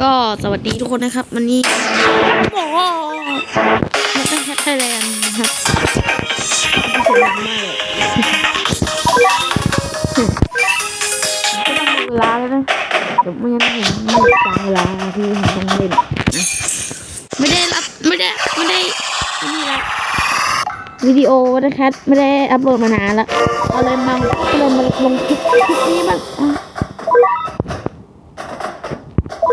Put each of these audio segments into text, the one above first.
ก็สวัสดีทุกคนนะครับ วันนี้โอ้โหมันเป็นแคทไทยแลนด์นะครับเสียงดังมากเลยก็ต้องหมดเวลาแล้วนะเดี๋ยวไม่งั้นผมไม่กลางเวลาที่ผมต้องเล่นนะไม่ได้รับไม่ได้ไม่ได้ไม่ได้รับวิดีโอนะครับไม่ได้อัพโหลดมานานแล้วเอาเลยมาก็เลยมาลงคลิปคลิปนี้มันอะ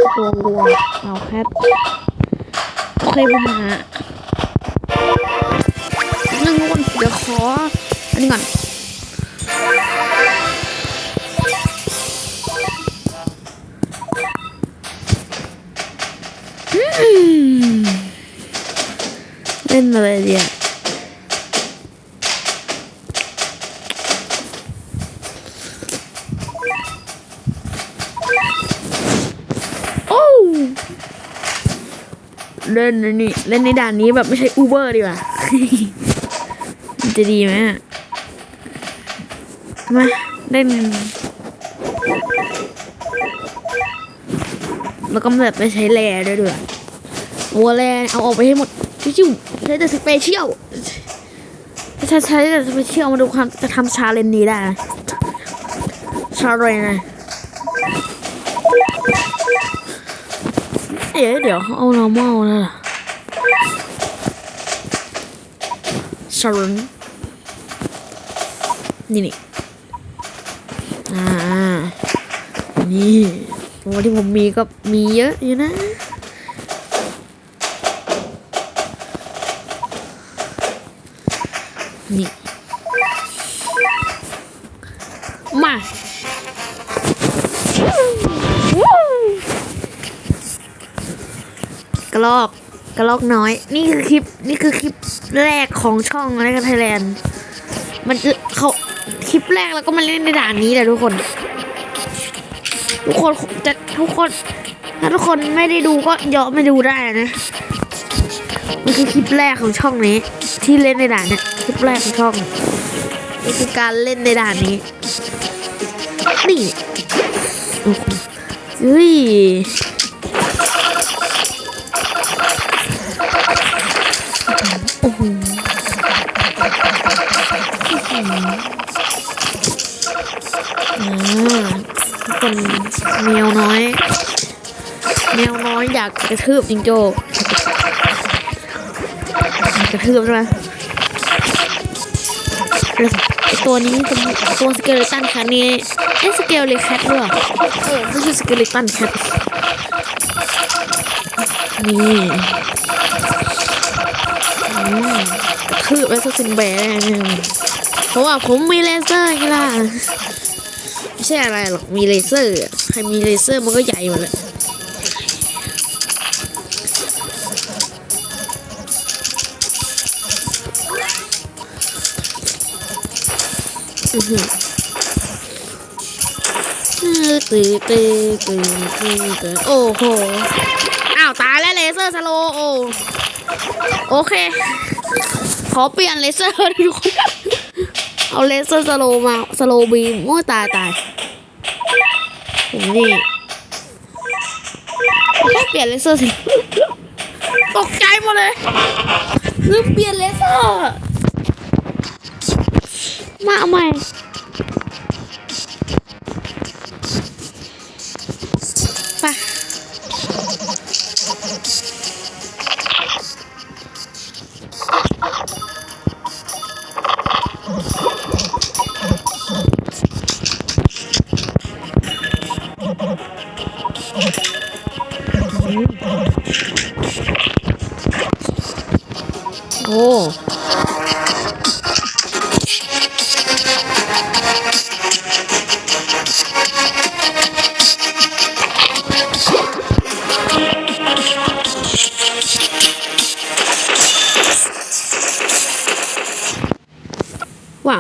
ตัววัวเอาแคทโอเคผมหาหนึ่งคนเดี๋ยวขอ อันนี้ก่อนเล่นอะไรเดียวโอ้ เล่นในนี่เล่นในด่านนี้แบบไม่ใช่อูเบอร์ดีกว่าจะดีไหมมาเล่นแล้วก็แบบไปใช้แร่ด้วยด้วยโอ้แร่เอาออกไปให้หมดชิวๆใช้แต่สเปเชียลใช้ใช้แต่สเปเชียลมาดูความจะทำชาเลนนี้ได้ชาเลนนะ เอ๊ะเดี๋ยวเอา normal นะล่ะชาร์นนี่นี่อ่า นี่วันที่ผมมีก็มีเยอะอยู่นะนี่ กระลอกกระลอกน้อย นี่คือคลิปนี่คือคลิปแรกของช่องอะไรกันไทยแลนด์มันจะเขาคลิปแรกแล้วก็มาเล่นในด่านนี้แหละทุกคน ทุกคนจะทุกคน ถ้าทุกคนไม่ได้ดูก็ย้อนมาดูได้นะ มันคือคลิปแรกของช่องนี้ ที่เล่นในด่านเนี่ยคลิปแรกของช่องนี่คือการเล่นในด่านนี้นี่อ้โหเฮ้ย อ่าเป็นแมวน้อยแมวน้อยอยากกระทืบจิงโจ้กระทืบใช่ไหมตัวนี้เป็นตัวสเกเลตันค่ะนี่เอ๊ะสเกลเลยแคทด้วยเหรอเออไม่ใช่สเกเลตันแคทนี่คือไปสักสิบแบนเพราะว่าผมมีเลเซอร์ไงล่ะ ไม่ใช่อะไรหรอก มีเลเซอร์ใครมีเลเซอร์มันก็ใหญ่หมดเลยอือหือตื้อตื้อตื้อตื้อตื้อโอ้โห อ้าว ตายแล้วเลเซอร์สโลโอโอเค ขอเปลี่ยนเลเซอร์ทุกคน เอาเลเซอร์สโลมาสโลบีมโอ้ตายตายผมนี่แค่เปลี่ยนเลเซอร์สิตกใจหมดเลยลืมเปลี่ยนเลเซอร์มาเอาใหม่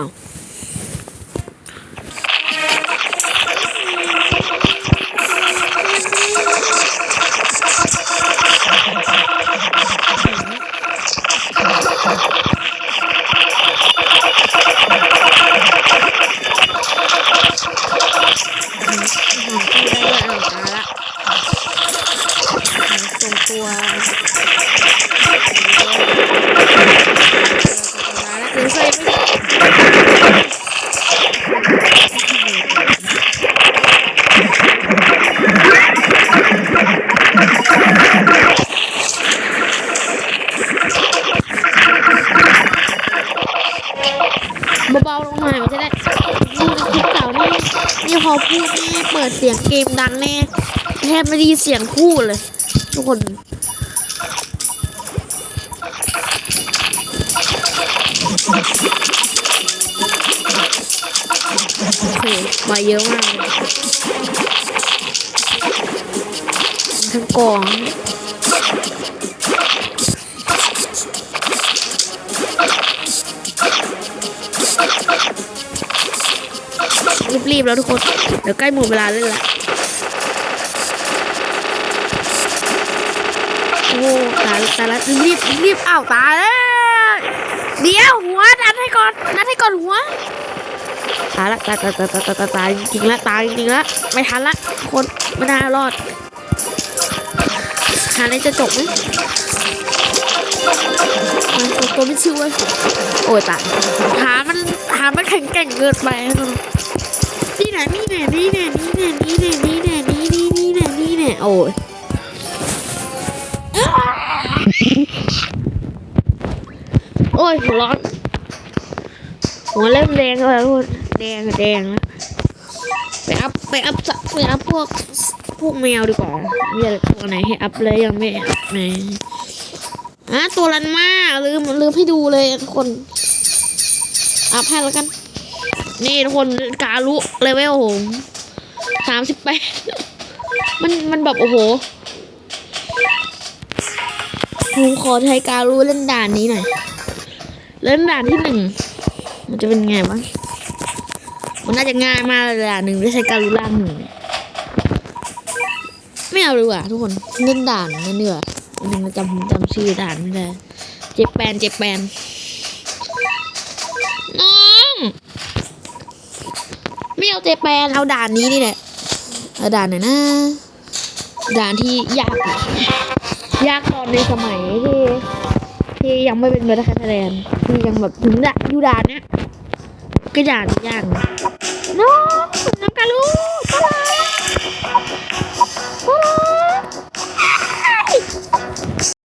ว้ เบาๆลงหน่อยมันจะได้ดูในคลิปเก่านี่นี่พอพูดนี่เปิดเสียงเกมดังแน่แทบไม่ได้ยินเสียงพูดเลย ทุกคนโอเคมาเยอะมากเลยทั้งกอง รีบๆแล้วทุกคน เดี๋ยวใกล้หมดเวลาเล่นละโอ้ตายตายละรีบรีบอ้าวตายแล้วเดี๋ยวหัวดันให้ก่อนดันให้ก่อนหัวตายละตายตายตายตายตายตายจริงละตายจริงละไม่ทันละคนไม่น่ารอดหาในจะจบไหมมันตัวตัวไม่ชิวเลยโอ้ยตายหามันหามันแข็งแกร่งเกินไป นี่แหละนี่แหละนี่แหละนี่แหละนี่แหละนี่แหละนี่นี่นี่แหละนี่แหละโอ้ยโอ้ยร้อนหัวเริ่มแดงแล้วทุกคนแดงแดงแล้วไปอัพไปอัพสะไปอัพพวกพวกแมวดีกว่ามีอะไรตัวไหนให้อัพเลยยังไม่อัพไหนอะตัวรันมาลืมลืมให้ดูเลยทุกคนอัพให้แล้วกัน นี่ทุกคนการุ เลเวลผมสามสิบแปดมันมันแบบโอ้โหผมขอใช้การุเล่นด่านนี้หน่อย เล่นด่านที่หนึ่ง มันจะเป็นไงบ้างมันน่าจะง่ายมากเลยด่านหนึ่งด้ใช้การรู้ล่างหนึ่ง ไม่เอาดีกว่าทุกคน เล่นด่านนั่นเดืออันนึงจำจำชื่อด่านไม่ได้ เจ็บแปนเจ็บแปนน้อง ไม่เอาเจแปนเอาด่านนี้นี่แหละเอาด่านไหนนะด่านที่ยากยากตอนในสมัยที่ที่ยังไม่เป็นเบอร์ดแคทแลนที่ยังแบบถึงด่านอยู่ด่านเนี้ยก็ด่านยากนะน้องน้องกาลูปลาปลา